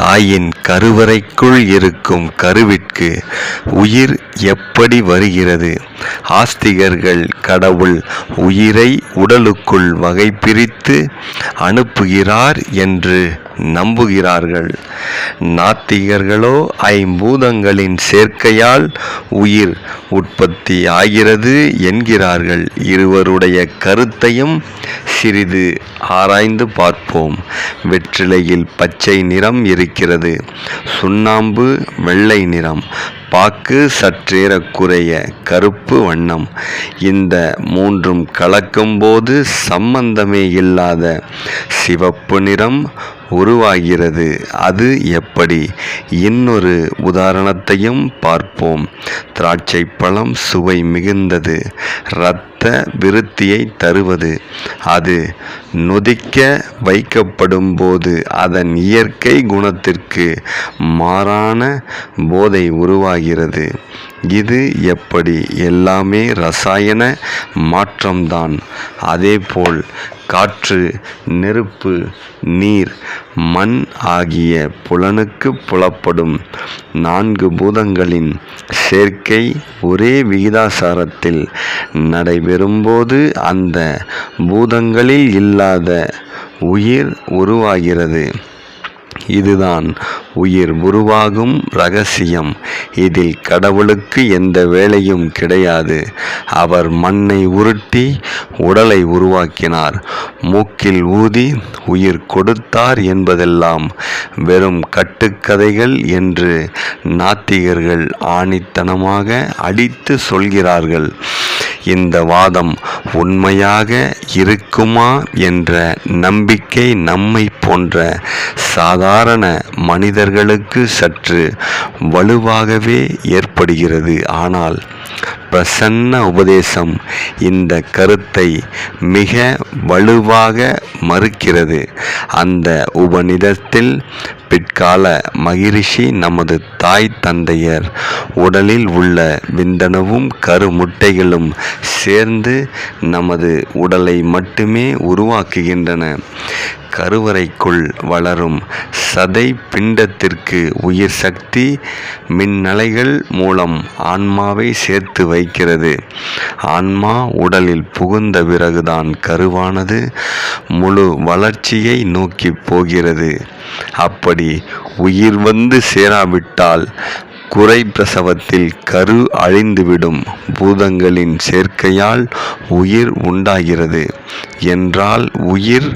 தாயின் கருவறைக்குள் இருக்கும் கருவிற்கு உயிர் எப்படி வருகிறது? ஆஸ்திகர்கள் கடவுள் உயிரை உடலுக்குள் வகை பிரித்து அனுப்புகிறார் என்று நம்புகிறார்கள். நாத்திகர்களோ ஐம்பூதங்களின் சேர்க்கையால் உயிர் உற்பத்தி ஆகிறது என்கிறார்கள். இருவருடைய கருத்தையும் சிறிது ஆராய்ந்து பார்ப்போம். வெற்றிலையில் பச்சை நிறம் இருக்கிறது. சுண்ணாம்பு வெள்ளை நிறம். பாக்கு சற்றேறக்குறைய கருப்பு வண்ணம். இந்த மூன்றும் கலக்கும்போது சம்பந்தமே இல்லாத சிவப்பு நிறம் உருவாகிறது. அது எப்படி? இன்னொரு உதாரணத்தையும் பார்ப்போம். திராட்சை பழம் சுவை மிகுந்தது. இரத்த விருத்தியை தருவது. அது நொதிக்க வைக்கப்படும் போது அதன் இயற்கை குணத்திற்கு மாறான போதை உருவாகிறது. இது எப்படி? எல்லாமே ரசாயன மாற்றம்தான். அதேபோல் காற்று நெருப்பு நீர் மண் ஆகிய புலனுக்கு புலப்படும் நான்கு பூதங்களின் சேர்க்கை ஒரே விகிதாசாரத்தில் நடைபெறும்போது அந்த பூதங்களில் இல்லாத உயிர் உருவாகிறது. இதுதான் உயிர் உருவாகும் ரகசியம் இதில் கடவுளுக்கு எந்த வேலையும் கிடையாது. அவர் மண்ணை உருட்டி உடலை உருவாக்கினார். மூக்கில் ஊதி உயிர் கொடுத்தார் என்பதெல்லாம் வெறும் கட்டுக்கதைகள் என்று நாத்திகர்கள் ஆணித்தனமாக அடித்து சொல்கிறார்கள். இந்த வாதம் உண்மையாக இருக்குமா என்ற நம்பிக்கை நம்மை போன்ற சாதாரண மனிதர்களுக்கு சற்று வலுவாகவே ஏற்படுகிறது. ஆனால் பிரசன்ன உபதேசம் இந்த கருத்தை மிக வலுவாக மறுக்கிறது. அந்த உபநிதத்தில் பிற்கால மகிரிஷி நமது தாய் தந்தையர் உடலில் உள்ள விந்தனவும் கருமுட்டைகளும் சேர்ந்து நமது உடலை மட்டுமே உருவாக்குகின்றன. கருவறைக்குள் வளரும் சதை பிண்டத்திற்கு உயிர் சக்தி மின்னலைகள் மூலம் ஆன்மாவை சேர்த்து வைக்கிறது. ஆன்மா உடலில் புகுந்த பிறகுதான் கருவானது முழு வளர்ச்சியை நோக்கி போகிறது. அப்படி உயிர் வந்து சேராவிட்டால் குறை பிரசவத்தில் கரு அழிந்துவிடும். பூதங்களின் சேர்க்கையால் உயிர் உண்டாகிறது. என்றால் உயிர்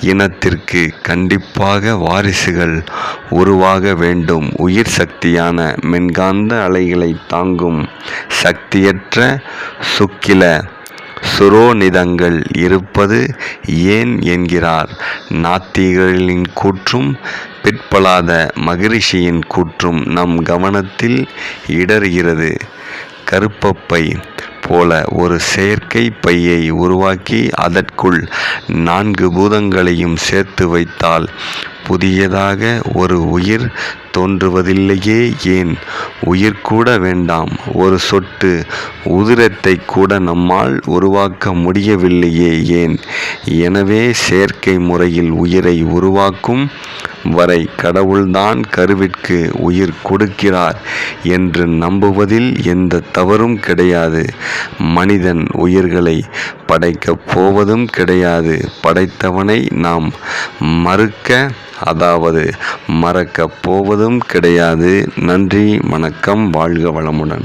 இனத்திற்கு கண்டிப்பாக வாரிசுகள் உருவாக வேண்டும். உயிர் சக்தியான மின்காந்த அலைகளை தாங்கும் சக்தியற்ற சுக்கில சுரோனிதங்கள் இருப்பது ஏன் என்கிறார். நாத்திகளின் கூற்றும் பிற்பலாத மகிழ்ச்சியின் கூற்றும் நம் கவனத்தில் இடறுகிறது. கருப்பப்பை போல ஒரு செயற்கை பையை உருவாக்கி அதற்குள் நான்கு பூதங்களையும் சேர்த்து வைத்தால் புதியதாக ஒரு உயிர் தோன்றுவதில்லையே ஏன்? உயிர் கூட வேண்டாம். ஒரு சொட்டு உதிரத்தை கூட நம்மால் உருவாக்க முடியவில்லையே ஏன்? எனவே செயற்கை முறையில் உயிரை உருவாக்கும் வரை கடவுள்தான் கருவிற்கு உயிர் கொடுக்கிறார் என்று நம்புவதில் எந்த தவறும் கிடையாது. மனிதன் உயிர்களை படைக்கப் போவதும் கிடையாது. படைத்தவனை நாம் மறுக்க அதாவது மறக்கப் போவதும் கிடையாது. நன்றி வணக்கம் வாழ்க வளமுடன்.